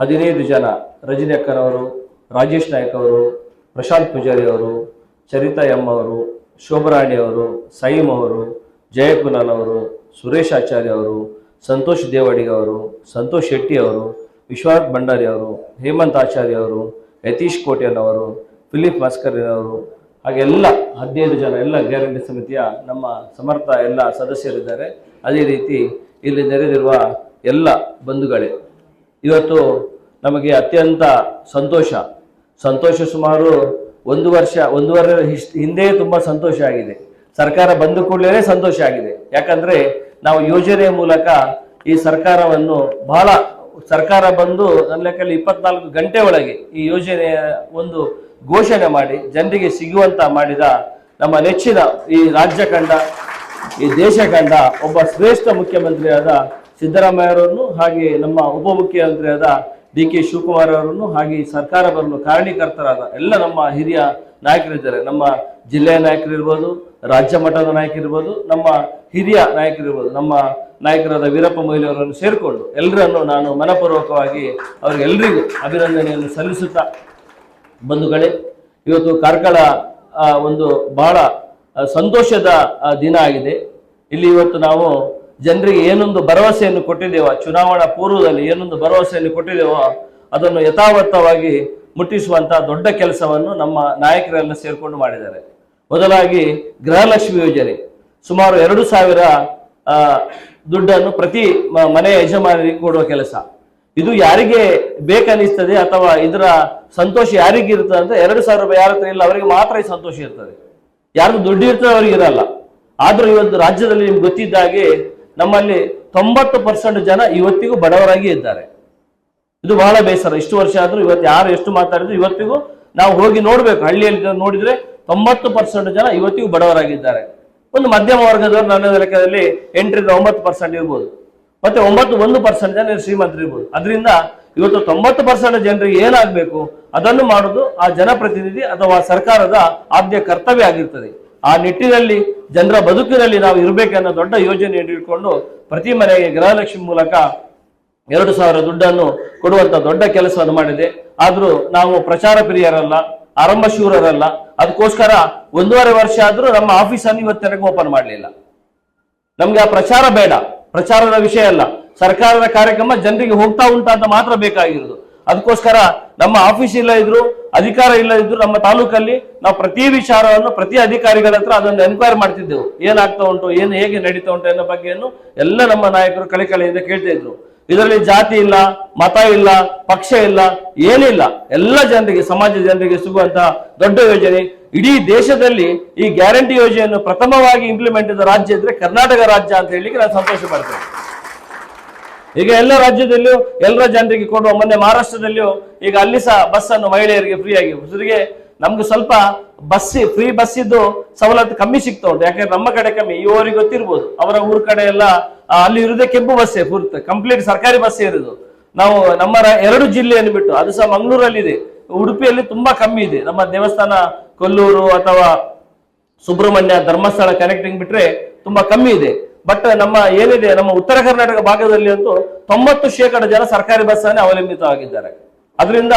ಹದಿನೈದು ಜನ ರಜನಿ ಅಕ್ಕನವರು ರಾಜೇಶ್ ನಾಯಕ್ ಅವರು ಪ್ರಶಾಂತ್ ಪೂಜಾರಿ ಅವರು, ಚರಿತಾ ಎಂ ಅವರು, ಶೋಭರಾಣಿ ಅವರು ಸೈಮ್ ಅವರು, ಜಯಕುನಾನ್ ಅವರು, ಸುರೇಶ್ ಆಚಾರ್ಯ ಅವರು, ಸಂತೋಷ್ ದೇವಡಿಗ ಅವರು, ಸಂತೋಷ್ ಶೆಟ್ಟಿ ಅವರು, ವಿಶ್ವನಾಥ್ ಭಂಡಾರಿ ಅವರು, ಹೇಮಂತ್ ಆಚಾರ್ಯ ಅವರು, ಯತೀಶ್ ಕೋಟ್ಯನ್ ಅವರು, ಫಿಲಿಪ್ ಮಾಸ್ಕರಿನ್ ಅವರು ಹಾಗೆಲ್ಲ ಹದಿನೈದು ಜನ ಎಲ್ಲ ಗ್ಯಾರಂಟಿ ಸಮಿತಿಯ ನಮ್ಮ ಸಮರ್ಥ ಎಲ್ಲ ಸದಸ್ಯರಿದ್ದಾರೆ. ಅದೇ ರೀತಿ ಇಲ್ಲಿ ನೆರೆದಿರುವ ಎಲ್ಲ ಬಂಧುಗಳೇ, ಇವತ್ತು ನಮಗೆ ಅತ್ಯಂತ ಸಂತೋಷ. ಸಂತೋಷ ಸುಮಾರು ಒಂದು ವರ್ಷ, ಒಂದೂವರೆ ಹಿಂದೆ ತುಂಬ ಸಂತೋಷ ಆಗಿದೆ. ಸರ್ಕಾರ ಬಂದ ಕೂಡಲೇ ಸಂತೋಷ ಆಗಿದೆ. ಯಾಕಂದ್ರೆ ನಾವು ಯೋಜನೆಯ ಮೂಲಕ ಈ ಸರ್ಕಾರವನ್ನು ಬಹಳ, ಸರ್ಕಾರ ಬಂದು ನನ್ನ ಲೆಕ್ಕಲ್ಲಿ ಇಪ್ಪತ್ನಾಲ್ಕು ಗಂಟೆ ಒಳಗೆ ಈ ಯೋಜನೆಯ ಒಂದು ಘೋಷಣೆ ಮಾಡಿ, ಜನರಿಗೆ ಸಿಗುವಂತ ಮಾಡಿದ ನಮ್ಮ ನೆಚ್ಚಿನ ಈ ರಾಜ್ಯ ಕಂಡ, ಈ ದೇಶ ಕಂಡ ಒಬ್ಬ ಶ್ರೇಷ್ಠ ಮುಖ್ಯಮಂತ್ರಿಯಾದ ಸಿದ್ದರಾಮಯ್ಯರನ್ನು ಹಾಗೆ ನಮ್ಮ ಉಪಮುಖ್ಯಮಂತ್ರಿಯಾದ ಡಿ ಕೆ ಶಿವಕುಮಾರ್ ಅವರನ್ನು, ಹಾಗೆ ಈ ಬರಲು ಕಾರಣೀಕರ್ತರಾದ ಎಲ್ಲ ನಮ್ಮ ಹಿರಿಯ ನಾಯಕರಿದ್ದಾರೆ. ನಮ್ಮ ಜಿಲ್ಲೆಯ ನಾಯಕರಿರ್ಬೋದು, ರಾಜ್ಯ ಮಟ್ಟದ ನಾಯಕರಿರ್ಬೋದು, ನಮ್ಮ ಹಿರಿಯ ನಾಯಕರಿರ್ಬೋದು, ನಮ್ಮ ನಾಯಕರಾದ ವೀರಪ್ಪ ಮೊಯ್ಲಿ ಅವರನ್ನು ಸೇರಿಕೊಂಡು ಎಲ್ಲರನ್ನು ನಾನು ಮನಪೂರ್ವಕವಾಗಿ ಅವರಿಗೆಲ್ಲರಿಗೂ ಅಭಿನಂದನೆಯನ್ನು ಸಲ್ಲಿಸುತ್ತಾ ಬಂಧುಗಳೇ, ಇವತ್ತು ಕಾರ್ಕಳ ಒಂದು ಬಹಳ ಸಂತೋಷದ ದಿನ ಆಗಿದೆ. ಇಲ್ಲಿ ಇವತ್ತು ನಾವು ಜನರಿಗೆ ಏನೊಂದು ಭರವಸೆಯನ್ನು ಕೊಟ್ಟಿದ್ದೇವೋ, ಚುನಾವಣಾ ಪೂರ್ವದಲ್ಲಿ ಏನೊಂದು ಭರವಸೆಯನ್ನು ಕೊಟ್ಟಿದ್ದೇವೋ, ಅದನ್ನು ಯಥಾವತ್ತವಾಗಿ ಮುಟ್ಟಿಸುವಂತಹ ದೊಡ್ಡ ಕೆಲಸವನ್ನು ನಮ್ಮ ನಾಯಕರೆಲ್ಲ ಸೇರ್ಕೊಂಡು ಮಾಡಿದ್ದಾರೆ. ಮೊದಲಾಗಿ ಗೃಹಲಕ್ಷ್ಮಿ ಯೋಜನೆ. ಸುಮಾರು ಎರಡು ಸಾವಿರ ದುಡ್ಡನ್ನು ಪ್ರತಿ ಮನೆ ಯಜಮಾನರಿಗೆ ಕೊಡುವ ಕೆಲಸ. ಇದು ಯಾರಿಗೆ ಬೇಕನ್ನಿಸ್ತದೆ ಅಥವಾ ಇದರ ಸಂತೋಷ ಯಾರಿಗೆ ಇರ್ತದೆ ಅಂತ ಎರಡು ಸಾವಿರ ರೂಪಾಯಿ ಯಾರ ಹತ್ರ ಇಲ್ಲ, ಅವರಿಗೆ ಮಾತ್ರ ಈ ಸಂತೋಷ ಇರ್ತದೆ. ಯಾರು ದುಡ್ಡು ಇರ್ತದೆ, ಅವರಿಗೆ ಇರಲ್ಲ. ಆದ್ರೂ ಇವತ್ತು ರಾಜ್ಯದಲ್ಲಿ ನಿಮ್ಗೆ ಗೊತ್ತಿದ್ದ ಹಾಗೆ ನಮ್ಮಲ್ಲಿ ತೊಂಬತ್ತು ಪರ್ಸೆಂಟ್ ಜನ ಇವತ್ತಿಗೂ ಬಡವರಾಗಿ ಇದ್ದಾರೆ. ಇದು ಬಹಳ ಬೇಸರ. ಇಷ್ಟು ವರ್ಷ ಆದ್ರೂ ಇವತ್ತು ಯಾರು ಎಷ್ಟು ಮಾತಾಡಿದ್ರು ಇವತ್ತಿಗೂ ನಾವು ಹೋಗಿ ನೋಡ್ಬೇಕು. ಹಳ್ಳಿಯಲ್ಲಿ ನೋಡಿದ್ರೆ ತೊಂಬತ್ತು ಪರ್ಸೆಂಟ್ ಜನ ಇವತ್ತಿಗೂ ಬಡವರಾಗಿದ್ದಾರೆ ಒಂದು ಮಧ್ಯಮ ವರ್ಗದವರು ನನ್ನ ಲೆಕ್ಕದಲ್ಲಿ ಎಂಟರಿಂದ ಒಂಬತ್ತು ಪರ್ಸೆಂಟ್ ಇರ್ಬೋದು. ಮತ್ತೆ ಒಂಬತ್ತು ಒಂದು ಪರ್ಸೆಂಟ್ ಜನ ಶ್ರೀಮಂತರು ಇರ್ಬೋದು. ಅದರಿಂದ ಇವತ್ತು ತೊಂಬತ್ತು ಪರ್ಸೆಂಟ್ ಜನರಿಗೆ ಏನಾಗಬೇಕು? ಅದನ್ನು ಮಾಡೋದು ಆ ಜನಪ್ರತಿನಿಧಿ ಅಥವಾ ಸರ್ಕಾರದ ಆದ್ಯ ಕರ್ತವ್ಯ ಆಗಿರ್ತದೆ. ಆ ನಿಟ್ಟಿನಲ್ಲಿ ಜನರ ಬದುಕಿನಲ್ಲಿ ನಾವು ಇರಬೇಕನ್ನೋ ದೊಡ್ಡ ಯೋಜನೆ ಇಟ್ಕೊಂಡು ಪ್ರತಿ ಮನೆಗೆ ಗೃಹಲಕ್ಷ್ಮಿ ಮೂಲಕ ಎರಡು ಸಾವಿರ ದುಡ್ಡನ್ನು ಕೊಡುವಂತ ದೊಡ್ಡ ಕೆಲಸವನ್ನು ಮಾಡಿದೆ. ಆದ್ರೂ ನಾವು ಪ್ರಚಾರ ಪ್ರಿಯರಲ್ಲ ಆರಂಭ ಶೂರರಲ್ಲ ಅದಕ್ಕೋಸ್ಕರ ಒಂದೂವರೆ ವರ್ಷ ಆದ್ರೂ ನಮ್ಮ ಆಫೀಸನ್ನು ಇವತ್ತರೆಗೂ ಓಪನ್ ಮಾಡಲಿಲ್ಲ. ನಮ್ಗೆ ಆ ಪ್ರಚಾರ ಬೇಡ. ಪ್ರಚಾರದ ವಿಷಯ ಅಲ್ಲ. ಸರ್ಕಾರದ ಕಾರ್ಯಕ್ರಮ ಜನರಿಗೆ ಹೋಗ್ತಾ ಉಂಟಾ ಅಂತ ಮಾತ್ರ ಬೇಕಾಗಿರೋದು ಅದಕ್ಕೋಸ್ಕರ ನಮ್ಮ ಆಫೀಸ್ ಇಲ್ಲ ಇದ್ರು, ಅಧಿಕಾರ ಇಲ್ಲ ಇದ್ರು, ನಮ್ಮ ತಾಲೂಕಲ್ಲಿ ನಾವು ಪ್ರತಿ ವಿಚಾರವನ್ನು ಪ್ರತಿ ಅಧಿಕಾರಿಗಳ ಹತ್ರ ಅದನ್ನು ಎನ್ಕ್ವೈರಿ ಮಾಡ್ತಿದ್ದೆವು. ಏನಾಗ್ತಾ ಉಂಟು, ಏನು ಹೇಗೆ ನಡೀತಾ ಉಂಟು ಅನ್ನೋ ಬಗ್ಗೆಯನ್ನು ಎಲ್ಲ ನಮ್ಮ ನಾಯಕರು ಕಳೆಕಳೆಯಿಂದ ಕೇಳ್ತಾ ಇದ್ರು. ಇದರಲ್ಲಿ ಜಾತಿ ಇಲ್ಲ, ಮತ ಇಲ್ಲ, ಪಕ್ಷ ಇಲ್ಲ ಏನಿಲ್ಲ ಎಲ್ಲ ಜನರಿಗೆ, ಸಮಾಜ ಜನರಿಗೆ ಸಿಗುವಂತಹ ದೊಡ್ಡ ಯೋಜನೆ. ಇಡೀ ದೇಶದಲ್ಲಿ ಈ ಗ್ಯಾರಂಟಿ ಯೋಜನೆಯನ್ನು ಪ್ರಥಮವಾಗಿ ಇಂಪ್ಲಿಮೆಂಟ್ ಇದ್ದ ರಾಜ್ಯ ಇದ್ರೆ ಕರ್ನಾಟಕ ರಾಜ್ಯ ಅಂತ ಹೇಳಿಕ್ಕೆ ನಾನು ಸಂತೋಷ ಪಡ್ತೇನೆ ಈಗ ಎಲ್ಲ ರಾಜ್ಯದಲ್ಲೂ ಎಲ್ಲರ ಜನರಿಗೆ ಕೊಡುವ ಮೊನ್ನೆ ಮಹಾರಾಷ್ಟ್ರದಲ್ಲಿಯೂ ಈಗ ಅಲ್ಲಿ ಸಹ ಬಸ್ ಅನ್ನು ಮಹಿಳೆಯರಿಗೆ ಫ್ರೀ ಆಗಿ. ಜೊತೆಗೆ ನಮ್ಗೆ ಸ್ವಲ್ಪ ಬಸ್ ಫ್ರೀ ಬಸ್ ಇದ್ದು ಸವಲತ್ತು ಕಮ್ಮಿ ಸಿಗ್ತಾ ಉಂಟು. ಯಾಕಂದ್ರೆ ನಮ್ಮ ಕಡೆ ಕಮ್ಮಿ. ಈ ಊರಿಗೆ ಗೊತ್ತಿರ್ಬೋದು. ಅವರ ಊರ ಕಡೆ ಎಲ್ಲ ಅಲ್ಲಿ ಇರುದೇ ಕೆಂಪು ಬಸ್ಸೇ ಪೂರ್ತಿ. ಕಂಪ್ಲೀಟ್ ಸರ್ಕಾರಿ ಬಸ್ಸೇ ಇರುದು. ನಾವು ನಮ್ಮ ಎರಡು ಜಿಲ್ಲೆಯನ್ನು ಬಿಟ್ಟು, ಅದು ಸಹ ಮಂಗಳೂರಲ್ಲಿ ಇದೆ ಉಡುಪಿಯಲ್ಲಿ ತುಂಬಾ ಕಮ್ಮಿ ಇದೆ. ನಮ್ಮ ದೇವಸ್ಥಾನ ಕೊಲ್ಲೂರು ಅಥವಾ ಸುಬ್ರಹ್ಮಣ್ಯ ಧರ್ಮಸ್ಥಳ ಕನೆಕ್ಟಿಂಗ್ ಬಿಟ್ರೆ ತುಂಬಾ ಕಮ್ಮಿ ಇದೆ. ಬಟ್ ನಮ್ಮ ಏನಿದೆ, ನಮ್ಮ ಉತ್ತರ ಕರ್ನಾಟಕ ಭಾಗದಲ್ಲಿ ಅಂತೂ ತೊಂಬತ್ತು ಶೇಕಡ ಜನ ಸರ್ಕಾರಿ ಬಸ್ ಅನ್ನೇ ಅವಲಂಬಿತವಾಗಿದ್ದಾರೆ. ಅದರಿಂದ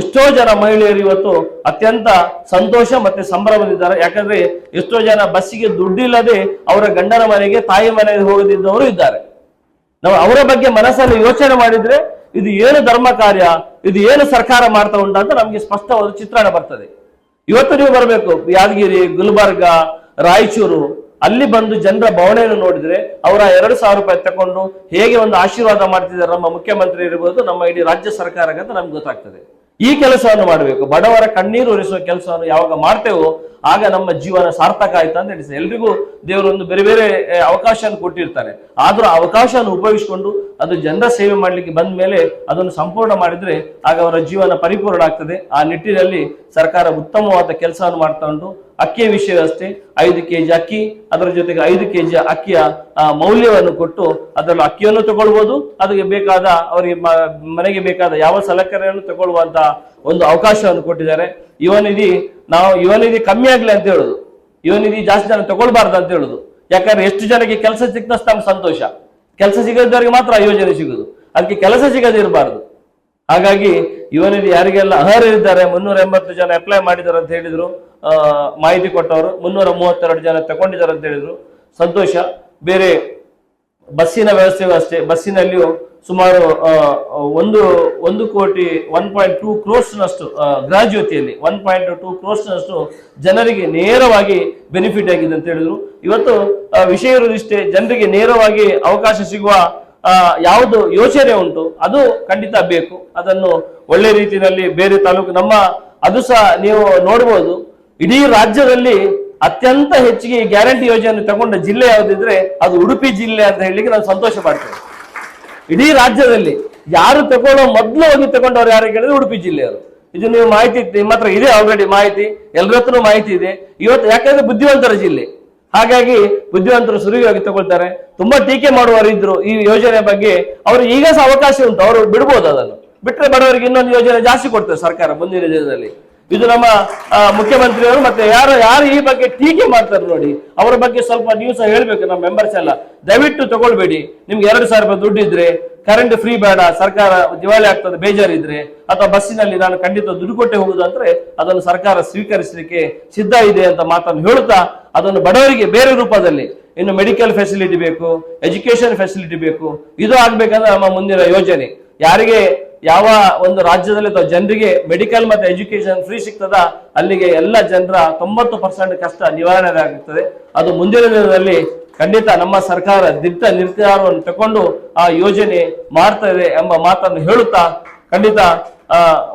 ಎಷ್ಟೋ ಜನ ಮಹಿಳೆಯರು ಇವತ್ತು ಅತ್ಯಂತ ಸಂತೋಷ ಮತ್ತೆ ಸಂಭ್ರಮದಿದ್ದಾರೆ ಯಾಕಂದ್ರೆ ಎಷ್ಟೋ ಜನ ಬಸ್ಸಿಗೆ ದುಡ್ಡಿಲ್ಲದೆ ಅವರ ಗಂಡನ ಮನೆಗೆ, ತಾಯಿ ಮನೆಗೆ ಹೋಗದಿದ್ದವರು ಇದ್ದಾರೆ. ನಾವು ಅವರ ಬಗ್ಗೆ ಮನಸ್ಸಲ್ಲಿ ಯೋಚನೆ ಮಾಡಿದ್ರೆ ಇದು ಏನು ಧರ್ಮ ಕಾರ್ಯ, ಇದು ಏನು ಸರ್ಕಾರ ಮಾಡ್ತಾ ಉಂಟ ಅಂತ ನಮಗೆ ಸ್ಪಷ್ಟವಾದ ಚಿತ್ರಣ ಬರ್ತದೆ. ಇವತ್ತು ನೀವು ಬರಬೇಕು, ಯಾದಗಿರಿ, ಗುಲ್ಬರ್ಗ, ರಾಯಚೂರು ಅಲ್ಲಿ ಬಂದು ಜನರ ಭಾವನೆಯನ್ನು ನೋಡಿದ್ರೆ ಅವರ ಎರಡು ಸಾವಿರ ರೂಪಾಯಿ ತಕೊಂಡು ಹೇಗೆ ಒಂದು ಆಶೀರ್ವಾದ ಮಾಡ್ತಿದ್ದಾರೆ ನಮ್ಮ ಮುಖ್ಯಮಂತ್ರಿ ಇರ್ಬೋದು, ನಮ್ಮ ಇಡೀ ರಾಜ್ಯ ಸರ್ಕಾರ ಅಂತ ನಮ್ಗೆ ಗೊತ್ತಾಗ್ತದೆ. ಈ ಕೆಲಸವನ್ನು ಮಾಡಬೇಕು. ಬಡವರ ಕಣ್ಣೀರು ಒರೆಸುವ ಕೆಲಸವನ್ನು ಯಾವಾಗ ಮಾಡ್ತೇವೋ, ಆಗ ನಮ್ಮ ಜೀವನ ಸಾರ್ಥಕ ಆಯ್ತು ಅಂತ ಹೇಳಿ ಎಲ್ರಿಗೂ ದೇವರು ಒಂದು ಬೇರೆ ಬೇರೆ ಅವಕಾಶವನ್ನು ಕೊಟ್ಟಿರ್ತಾರೆ. ಆದ್ರೂ ಆ ಅವಕಾಶವನ್ನು ಉಪಯೋಗಿಸಿಕೊಂಡು ಅದು ಜನರ ಸೇವೆ ಮಾಡಲಿಕ್ಕೆ ಬಂದ ಮೇಲೆ ಅದನ್ನು ಸಂಪೂರ್ಣ ಮಾಡಿದ್ರೆ ಆಗ ಅವರ ಜೀವನ ಪರಿಪೂರ್ಣ ಆಗ್ತದೆ. ಆ ನಿಟ್ಟಿನಲ್ಲಿ ಸರ್ಕಾರ ಉತ್ತಮವಾದ ಕೆಲಸವನ್ನು ಮಾಡ್ತಾ ಉಂಟು. ಅಕ್ಕಿಯ ವಿಷಯ ಅಷ್ಟೇ. ಐದು ಕೆಜಿ ಅಕ್ಕಿ, ಅದರ ಜೊತೆಗೆ ಐದು ಕೆಜಿ ಅಕ್ಕಿಯ ಮೌಲ್ಯವನ್ನು ಕೊಟ್ಟು ಅದರಲ್ಲಿ ಅಕ್ಕಿಯನ್ನು ತಗೊಳ್ಬಹುದು ಅದಕ್ಕೆ ಬೇಕಾದ ಅವರಿಗೆ ಮನೆಗೆ ಬೇಕಾದ ಯಾವ ಸಲಕರಣೆಯನ್ನು ತಗೊಳ್ಳುವಂತಹ ಒಂದು ಅವಕಾಶವನ್ನು ಕೊಟ್ಟಿದ್ದಾರೆ. ಯುವ ನಿಧಿ, ನಾವು ಯುವ ನಿಧಿ ಕಮ್ಮಿ ಆಗ್ಲಿ ಅಂತ ಹೇಳುದು. ಯುವ ನಿಧಿ ಜಾಸ್ತಿ ಜನ ತಗೊಳ್ಬಾರ್ದು ಅಂತ ಹೇಳುದು. ಯಾಕಂದ್ರೆ ಎಷ್ಟು ಜನಕ್ಕೆ ಕೆಲಸ ಸಿಕ್ತಷ್ಟು ನಮ್ಗೆ ಸಂತೋಷ. ಕೆಲಸ ಸಿಗದವರಿಗೆ ಮಾತ್ರ ಯೋಜನೆ ಸಿಗುದು. ಅದಕ್ಕೆ ಕೆಲಸ ಸಿಗದಿರಬಾರ್ದು ಹಾಗಾಗಿ ಇವನಿಗೆ ಯಾರಿಗೆಲ್ಲ ಅರ್ಹರಿದ್ದಾರೆ ಮುನ್ನೂರ ಎಂಬತ್ತು ಜನ ಅಪ್ಲೈ ಮಾಡಿದ್ದಾರೆ ಅಂತ ಹೇಳಿದ್ರು ಮಾಹಿತಿ ಕೊಟ್ಟವರು, ಮುನ್ನೂರ ಮೂವತ್ತೆರಡು ಜನ ತಗೊಂಡಿದ್ದಾರೆ ಅಂತ ಹೇಳಿದ್ರು. ಸಂತೋಷ, ಬೇರೆ ಬಸ್ಸಿನ ವ್ಯವಸ್ಥೆಯೂ ಅಷ್ಟೇ, ಬಸ್ಸಿನಲ್ಲಿಯೂ ಸುಮಾರು ಒಂದು ಒಂದು ಕೋಟಿ ಒನ್ ಪಾಯಿಂಟ್ ಟೂ ಕ್ರೋರ್ಸ್ನಷ್ಟು ನಷ್ಟು ಜ್ಯೋತಿಯಲ್ಲಿ ಒನ್ ಪಾಯಿಂಟ್ ಟೂ ಕ್ರೋರ್ಸ್ನಷ್ಟು ಜನರಿಗೆ ನೇರವಾಗಿ ಬೆನಿಫಿಟ್ ಆಗಿದೆ ಅಂತ ಹೇಳಿದ್ರು. ಇವತ್ತು ವಿಷಯ ಇರೋದಿಷ್ಟೇ ಜನರಿಗೆ ನೇರವಾಗಿ ಅವಕಾಶ ಸಿಗುವ ಯಾವುದು ಯೋಚನೆ ಉಂಟು, ಅದು ಖಂಡಿತ ಬೇಕು. ಅದನ್ನು ಒಳ್ಳೆ ರೀತಿಯಲ್ಲಿ ಬೇರೆ ತಾಲೂಕು, ನಮ್ಮ ಅದು ಸಹ ನೀವು ನೋಡ್ಬೋದು. ಇಡೀ ರಾಜ್ಯದಲ್ಲಿ ಅತ್ಯಂತ ಹೆಚ್ಚಿಗೆ ಗ್ಯಾರಂಟಿ ಯೋಜನೆ ತಗೊಂಡ ಜಿಲ್ಲೆ ಯಾವುದಿದ್ರೆ ಅದು ಉಡುಪಿ ಜಿಲ್ಲೆ ಅಂತ ಹೇಳಲಿಕ್ಕೆ ನಾನು ಸಂತೋಷ ಪಡ್ತೇನೆ. ಇಡೀ ರಾಜ್ಯದಲ್ಲಿ ಯಾರು ತಗೊಳ್ಳೋ ಮೊದಲು ಹೋಗಿ ತಗೊಂಡವ್ರು ಯಾರು ಕೇಳಿದ್ರೆ ಉಡುಪಿ ಜಿಲ್ಲೆಯವರು. ಇದು ನೀವು ಮಾಹಿತಿ, ನಿಮ್ಮ ಹತ್ರ ಇದೆ ಆಲ್ರೆಡಿ ಮಾಹಿತಿ ಎಲ್ಲರ ಮಾಹಿತಿ ಇದೆ. ಇವತ್ತು ಯಾಕಂದ್ರೆ ಬುದ್ಧಿವಂತರ ಜಿಲ್ಲೆ. ಹಾಗಾಗಿ ಬುದ್ಧಿವಂತರು ಸುರಿಯಾಗಿ ತಗೊಳ್ತಾರೆ. ತುಂಬಾ ಟೀಕೆ ಮಾಡುವವರು ಇದ್ರು ಈ ಯೋಜನೆ ಬಗ್ಗೆ. ಅವರು ಈಗ ಸಹ ಅವಕಾಶ ಉಂಟು, ಅವರು ಬಿಡ್ಬೋದು ಅದನ್ನು. ಬಿಟ್ರೆ ಬಡವರಿಗೆ ಇನ್ನೊಂದು ಯೋಜನೆ ಜಾಸ್ತಿ ಕೊಡ್ತಾರೆ ಸರ್ಕಾರ ಮುಂದಿನ ದಿನದಲ್ಲಿ. ಇದು ನಮ್ಮ ಮುಖ್ಯಮಂತ್ರಿಯವರು ಮತ್ತೆ ಯಾರು ಯಾರು ಈ ಬಗ್ಗೆ ಟೀಕೆ ಮಾಡ್ತಾರೆ ನೋಡಿ. ಅವರ ಬಗ್ಗೆ ಸ್ವಲ್ಪ ನೀವು ಸಹ ಹೇಳ್ಬೇಕು ನಮ್ಮ ಮೆಂಬರ್ಸ್ ಎಲ್ಲ. ದಯವಿಟ್ಟು ತಗೊಳ್ಬೇಡಿ. ನಿಮ್ಗೆ ಎರಡು ಸಾವಿರ ರೂಪಾಯಿ ದುಡ್ಡು ಇದ್ರೆ ಕರೆಂಟ್ ಫ್ರೀ ಬೇಡ, ಸರ್ಕಾರ ದಿವಾಳಿ ಆಗ್ತದೆ, ಬೇಜಾರಿದ್ರೆ, ಅಥವಾ ಬಸ್ಸಿನಲ್ಲಿ ನಾನು ಖಂಡಿತ ದುಡ್ಡು ಕೊಟ್ಟೆ ಹೋಗುದು ಅಂದ್ರೆ, ಅದನ್ನು ಸರ್ಕಾರ ಸ್ವೀಕರಿಸಲಿಕ್ಕೆ ಸಿದ್ಧ ಇದೆ ಅಂತ ಮಾತನ್ನು ಹೇಳುತ್ತಾ ಅದನ್ನು ಬಡವರಿಗೆ ಬೇರೆ ರೂಪದಲ್ಲಿ ಇನ್ನು ಮೆಡಿಕಲ್ ಫೆಸಿಲಿಟಿ ಬೇಕು ಎಜುಕೇಶನ್ ಫೆಸಿಲಿಟಿ ಬೇಕು, ಇದು ಆಗ್ಬೇಕಂದ್ರೆ ನಮ್ಮ ಮುಂದಿನ ಯೋಜನೆ. ಯಾರಿಗೆ ಯಾವ ಒಂದು ರಾಜ್ಯದಲ್ಲಿ ಅಥವಾ ಜನರಿಗೆ ಮೆಡಿಕಲ್ ಮತ್ತೆ ಎಜುಕೇಶನ್ ಫ್ರೀ ಸಿಗ್ತದ ಅಲ್ಲಿಗೆ ಎಲ್ಲ ಜನರ ತೊಂಬತ್ತು ಪರ್ಸೆಂಟ್ ಕಷ್ಟ ನಿವಾರಣೆ ಆಗುತ್ತದೆ. ಅದು ಮುಂದಿನ ದಿನದಲ್ಲಿ ಖಂಡಿತ ನಮ್ಮ ಸರ್ಕಾರ ದಿಟ್ಟ ನಿರ್ಧಾರವನ್ನು ತಕೊಂಡು ಆ ಯೋಜನೆ ಮಾಡ್ತದೆ ಎಂಬ ಮಾತನ್ನು ಹೇಳುತ್ತಾ ಖಂಡಿತ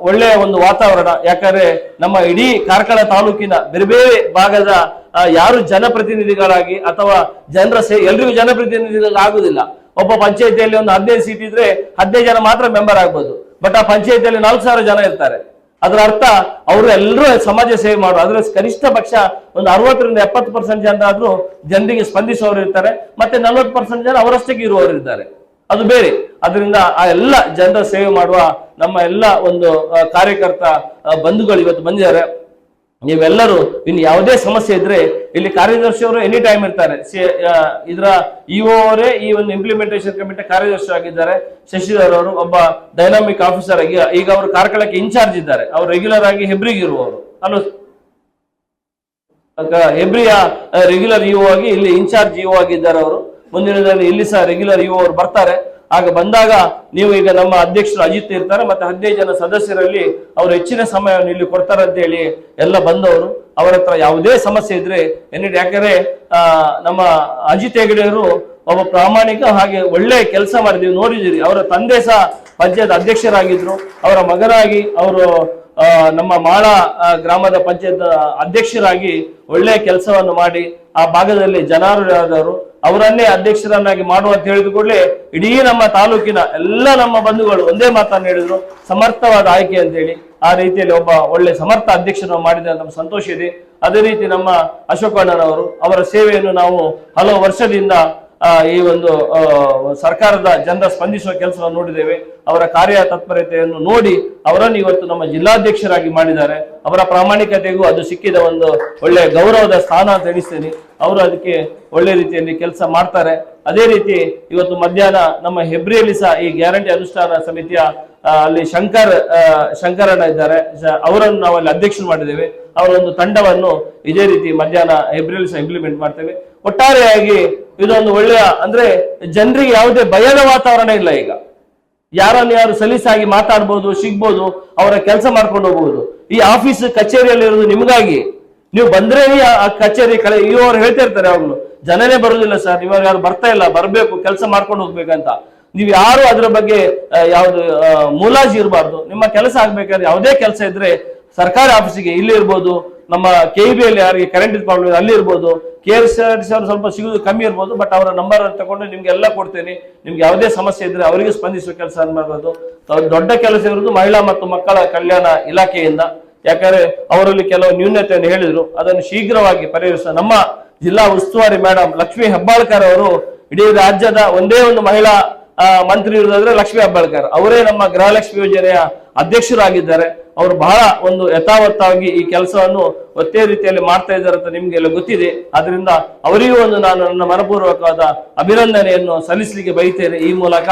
ಒಳ್ಳೆಯ ಒಂದು ವಾತಾವರಣ. ಯಾಕಂದ್ರೆ ನಮ್ಮ ಇಡೀ ಕಾರ್ಕಳ ತಾಲೂಕಿನ ಬೇರೆ ಬೇರೆ ಭಾಗದ ಯಾರು ಜನಪ್ರತಿನಿಧಿಗಳಾಗಿ ಅಥವಾ ಜನರ ಸೇ, ಎಲ್ರಿಗೂ ಜನಪ್ರತಿನಿಧಿಗಳು ಆಗುದಿಲ್ಲ. ಒಬ್ಬ ಪಂಚಾಯತಿಯಲ್ಲಿ ಒಂದು ಹದಿನೈದು ಸೀಟ್ ಇದ್ರೆ ಹದಿನೈದು ಜನ ಮಾತ್ರ ಮೆಂಬರ್ ಆಗ್ಬೋದು. ಬಟ್ ಆ ಪಂಚಾಯತಿಯಲ್ಲಿ ನಾಲ್ಕು ಸಾವಿರ ಜನ ಇರ್ತಾರೆ. ಅದರ ಅರ್ಥ, ಅವರು ಎಲ್ಲರೂ ಸಮಾಜ ಸೇವೆ ಮಾಡುವ, ಅದರ ಕನಿಷ್ಠ ಪಕ್ಷ ಒಂದು ಅರವತ್ತರಿಂದ ಎಪ್ಪತ್ತು ಪರ್ಸೆಂಟ್ ಜನರಾದ್ರೂ ಜನರಿಗೆ ಸ್ಪಂದಿಸುವವರು ಇರ್ತಾರೆ. ಮತ್ತೆ ನಲವತ್ತು ಪರ್ಸೆಂಟ್ ಜನ ಅವರಷ್ಟಕ್ಕೆ ಇರುವವರು ಇದ್ದಾರೆ. ಅದು ಬೇರೆ. ಅದರಿಂದ ಆ ಎಲ್ಲ ಜನರ ಸೇವೆ ಮಾಡುವ ನಮ್ಮ ಎಲ್ಲ ಒಂದು ಕಾರ್ಯಕರ್ತ ಬಂಧುಗಳು ಇವತ್ತು ಬಂದಿದ್ದಾರೆ. ನೀವೆಲ್ಲರೂ ಇನ್ನು ಯಾವುದೇ ಸಮಸ್ಯೆ ಇದ್ರೆ ಇಲ್ಲಿ ಕಾರ್ಯದರ್ಶಿ ಅವರು ಎನಿ ಟೈಮ್ ಇರ್ತಾರೆ. ಇದರ ಇಒ ಅವರೇ ಈ ಒಂದು ಇಂಪ್ಲಿಮೆಂಟೇಷನ್ ಕಮಿಟಿ ಕಾರ್ಯದರ್ಶಿ ಆಗಿದ್ದಾರೆ. ಶಶಿಧರ್ ಅವರು ಒಬ್ಬ ಡೈನಾಮಿಕ್ ಆಫೀಸರ್ ಆಗಿ, ಈಗ ಅವರು ಕಾರ್ಕಳಕ್ಕೆ ಇನ್ಚಾರ್ಜ್ ಇದ್ದಾರೆ. ಅವರು ರೆಗ್ಯುಲರ್ ಆಗಿ ಹೆಬ್ರಿಗೆ ಇರುವವರು. ಹಲೋ ಹೆಬ್ರಿಯ ರೆಗ್ಯುಲರ್ ಇಒ ಆಗಿ ಇಲ್ಲಿ ಇನ್ಚಾರ್ಜ್ ಇಒ ಆಗಿದ್ದಾರೆ ಅವರು. ಮುಂದಿನ ಇಲ್ಲಿ ಸಹ ರೆಗ್ಯುಲರ್ ಇವು ಅವರು ಬರ್ತಾರೆ. ಆಗ ಬಂದಾಗ ನೀವು ಈಗ ನಮ್ಮ ಅಧ್ಯಕ್ಷರು ಅಜಿತ್ ಇರ್ತಾರೆ ಮತ್ತೆ ಹದಿನೈದು ಜನ ಸದಸ್ಯರಲ್ಲಿ ಅವರು ಹೆಚ್ಚಿನ ಸಮಯವನ್ನು ಇಲ್ಲಿ ಕೊಡ್ತಾರೆ ಅಂತ ಹೇಳಿ ಎಲ್ಲ ಬಂದವರು. ಅವರ ಹತ್ರ ಯಾವುದೇ ಸಮಸ್ಯೆ ಇದ್ರೆ ಏನಿದೆ ಯಾಕಂದ್ರೆ ನಮ್ಮ ಅಜಿತ್ ಹೆಗಡೆಯವರು ಒಬ್ಬ ಪ್ರಾಮಾಣಿಕ ಹಾಗೆ ಒಳ್ಳೆ ಕೆಲಸ ಮಾಡಿದೀವಿ, ನೋಡಿದ್ದೀರಿ. ಅವರ ತಂದೆ ಸಹ ಪಂಚಾಯತ್ ಅಧ್ಯಕ್ಷರಾಗಿದ್ರು. ಅವರ ಮಗನಾಗಿ ಅವರು ನಮ್ಮ ಮಾಳ ಗ್ರಾಮದ ಪಂಚಾಯತ್ ಅಧ್ಯಕ್ಷರಾಗಿ ಒಳ್ಳೆಯ ಕೆಲಸವನ್ನು ಮಾಡಿ ಆ ಭಾಗದಲ್ಲಿ ಜನಾರ್ದವರು ಅವರನ್ನೇ ಅಧ್ಯಕ್ಷರನ್ನಾಗಿ ಮಾಡುವ ಅಂತ ಹೇಳಿದ ಕೂಡಲೇ ಇಡೀ ನಮ್ಮ ತಾಲೂಕಿನ ಎಲ್ಲ ನಮ್ಮ ಬಂಧುಗಳು ಒಂದೇ ಮಾತನ್ನು ಹೇಳಿದ್ರು. ಸಮರ್ಥವಾದ ಆಯ್ಕೆ ಅಂತೇಳಿ ಆ ರೀತಿಯಲ್ಲಿ ಒಬ್ಬ ಒಳ್ಳೆ ಸಮರ್ಥ ಅಧ್ಯಕ್ಷರನ್ನು ಮಾಡಿದ ನಮ್ಮ ಸಂತೋಷ ಇದೆ. ಅದೇ ರೀತಿ ನಮ್ಮ ಅಶೋಕಣ್ಣನವರು ಅವರ ಸೇವೆಯನ್ನು ನಾವು ಹಲವು ವರ್ಷದಿಂದ ಈ ಒಂದು ಸರ್ಕಾರದ ಜನರ ಸ್ಪಂದಿಸುವ ಕೆಲಸವನ್ನು ನೋಡಿದ್ದೇವೆ. ಅವರ ಕಾರ್ಯ ತತ್ಪರತೆಯನ್ನು ನೋಡಿ ಅವರನ್ನು ಇವತ್ತು ನಮ್ಮ ಜಿಲ್ಲಾಧ್ಯಕ್ಷರಾಗಿ ಮಾಡಿದ್ದಾರೆ. ಅವರ ಪ್ರಾಮಾಣಿಕತೆಗೂ ಅದು ಸಿಕ್ಕಿದ ಒಂದು ಒಳ್ಳೆಯ ಗೌರವದ ಸ್ಥಾನ ಅಂತ ಎಣಿಸ್ತೇನೆ. ಅವರು ಅದಕ್ಕೆ ಒಳ್ಳೆ ರೀತಿಯಲ್ಲಿ ಕೆಲಸ ಮಾಡ್ತಾರೆ. ಅದೇ ರೀತಿ ಇವತ್ತು ಮಧ್ಯಾಹ್ನ ನಮ್ಮ ಹೆಬ್ರಿಯಲ್ಲಿ ಸಹ ಈ ಗ್ಯಾರಂಟಿ ಅನುಷ್ಠಾನ ಸಮಿತಿಯ ಅಲ್ಲಿ ಶಂಕರ್ ಶಂಕರಣ್ಣ ಇದ್ದಾರೆ. ಅವರನ್ನು ನಾವು ಅಲ್ಲಿ ಅಧ್ಯಕ್ಷರು ಮಾಡಿದ್ದೇವೆ. ಅವರ ಒಂದು ತಂಡವನ್ನು ಇದೇ ರೀತಿ ಮಧ್ಯಾಹ್ನ ಹೆಬ್ರಿಯಲ್ಲಿ ಸಹ ಇಂಪ್ಲಿಮೆಂಟ್ ಮಾಡ್ತೇವೆ. ಒಟ್ಟಾರೆಯಾಗಿ ಇದೊಂದು ಒಳ್ಳೆಯ, ಅಂದ್ರೆ ಜನರಿಗೆ ಯಾವುದೇ ಭಯದ ವಾತಾವರಣ ಇಲ್ಲ ಈಗ. ಯಾರನ್ನು ಯಾರು ಸಲೀಸಾಗಿ ಮಾತಾಡ್ಬೋದು, ಸಿಗ್ಬೋದು, ಅವರ ಕೆಲಸ ಮಾಡ್ಕೊಂಡು ಹೋಗ್ಬೋದು. ಈ ಆಫೀಸ್ ಕಚೇರಿಯಲ್ಲಿ ಇರೋದು ನಿಮಗಾಗಿ. ನೀವು ಬಂದ್ರೆ ಆ ಕಚೇರಿ ಕಳೆ ಇವರು ಹೇಳ್ತಾ ಇರ್ತಾರೆ ಯಾವಾಗ್ಲು ಜನನೇ ಬರುದಿಲ್ಲ ಸರ್ ಇವಾಗ ಯಾರು ಬರ್ತಾ ಇಲ್ಲ, ಬರ್ಬೇಕು, ಕೆಲಸ ಮಾಡ್ಕೊಂಡು ಹೋಗ್ಬೇಕಂತ. ನೀವು ಯಾರು ಅದ್ರ ಬಗ್ಗೆ ಯಾವ್ದು ಮೂಲಾಜಿ ಇರಬಾರ್ದು. ನಿಮ್ಮ ಕೆಲಸ ಆಗ್ಬೇಕಾದ್ರೆ ಯಾವುದೇ ಕೆಲಸ ಇದ್ರೆ ಸರ್ಕಾರಿ ಆಫೀಸಿಗೆ ಇಲ್ಲಿ ಇರ್ಬೋದು, ನಮ್ಮ ಕೆ ಬಿ ಅಲ್ಲಿ ಯಾರಿಗೆ ಕರೆಂಟ್ ಪ್ರಾಬ್ಲಮ್ ಅಲ್ಲಿ ಇರ್ಬೋದು ಕೆ ಎಸ್ ಆರ್ ಸಿ ಅವ್ರು ಸ್ವಲ್ಪ ಸಿಗೋದು ಕಮ್ಮಿ ಇರ್ಬೋದು ಬಟ್ ಅವರ ನಂಬರ್ ತಗೊಂಡು ನಿಮ್ಗೆ ಎಲ್ಲ ಕೊಡ್ತೇನೆ. ನಿಮ್ಗೆ ಯಾವುದೇ ಸಮಸ್ಯೆ ಇದ್ರೆ ಅವರಿಗೆ ಸ್ಪಂದಿಸುವ ಕೆಲಸ ಮಾಡಬಹುದು ದೊಡ್ಡ ಕೆಲಸ ಇರೋದು ಮಹಿಳಾ ಮತ್ತು ಮಕ್ಕಳ ಕಲ್ಯಾಣ ಇಲಾಖೆಯಿಂದ. ಯಾಕಂದ್ರೆ ಅವರಲ್ಲಿ ಕೆಲವು ನ್ಯೂನತೆಯನ್ನು ಹೇಳಿದ್ರು. ಅದನ್ನು ಶೀಘ್ರವಾಗಿ ಪರಿಹರಿಸ ನಮ್ಮ ಜಿಲ್ಲಾ ಉಸ್ತುವಾರಿ ಮೇಡಮ್ ಲಕ್ಷ್ಮೀ ಹೆಬ್ಬಾಳ್ಕರ್ ಅವರು ಇಡೀ ರಾಜ್ಯದ ಒಂದೇ ಒಂದು ಮಹಿಳಾ ಮಂತ್ರಿ ಇರೋದಾದ್ರೆ ಲಕ್ಷ್ಮೀ ಹೆಬ್ಬಾಳ್ಕರ್. ಅವರೇ ನಮ್ಮ ಗೃಹಲಕ್ಷ್ಮಿ ಯೋಜನೆಯ ಅಧ್ಯಕ್ಷರಾಗಿದ್ದಾರೆ. ಅವರು ಬಹಳ ಒಂದು ಯಥಾವತ್ತಾಗಿ ಈ ಕೆಲಸವನ್ನು ಒತ್ತೇ ರೀತಿಯಲ್ಲಿ ಮಾಡ್ತಾ ಇದ್ದಾರೆ ಅಂತ ನಿಮ್ಗೆಲ್ಲ ಗೊತ್ತಿದೆ. ಅದರಿಂದ ಅವರಿಗೂ ಒಂದು ನಾನು ನನ್ನ ಮನಪೂರ್ವಕವಾದ ಅಭಿನಂದನೆಯನ್ನು ಸಲ್ಲಿಸಲಿಕ್ಕೆ ಬಯತೇನೆ. ಈ ಮೂಲಕ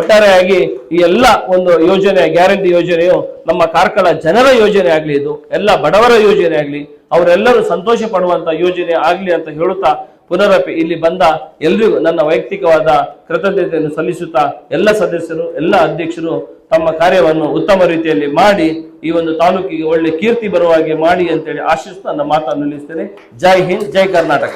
ಒಟ್ಟಾರೆಯಾಗಿ ಈ ಎಲ್ಲ ಒಂದು ಯೋಜನೆ ಗ್ಯಾರಂಟಿ ಯೋಜನೆಯು ನಮ್ಮ ಕಾರ್ಕಳ ಜನರ ಯೋಜನೆ ಆಗ್ಲಿ ಇದು, ಎಲ್ಲ ಬಡವರ ಯೋಜನೆ ಆಗ್ಲಿ, ಅವರೆಲ್ಲರೂ ಸಂತೋಷ ಪಡುವಂತ ಯೋಜನೆ ಆಗ್ಲಿ ಅಂತ ಹೇಳುತ್ತಾ ಪುನರಪಿ ಇಲ್ಲಿ ಬಂದ ಎಲ್ರಿಗೂ ನನ್ನ ವೈಯಕ್ತಿಕವಾದ ಕೃತಜ್ಞತೆಯನ್ನು ಸಲ್ಲಿಸುತ್ತಾ ಎಲ್ಲ ಸದಸ್ಯರು, ಎಲ್ಲ ಅಧ್ಯಕ್ಷರು ತಮ್ಮ ಕಾರ್ಯವನ್ನು ಉತ್ತಮ ರೀತಿಯಲ್ಲಿ ಮಾಡಿ ಈ ಒಂದು ತಾಲೂಕಿಗೆ ಒಳ್ಳೆ ಕೀರ್ತಿ ಬರುವ ಹಾಗೆ ಮಾಡಿ ಅಂತೇಳಿ ಆಶಿಸ್ತಾ ನನ್ನ ಮಾತನ್ನು ನಿಲ್ಲಿಸ್ತೇನೆ. ಜೈ ಹಿಂದ್, ಜೈ ಕರ್ನಾಟಕ.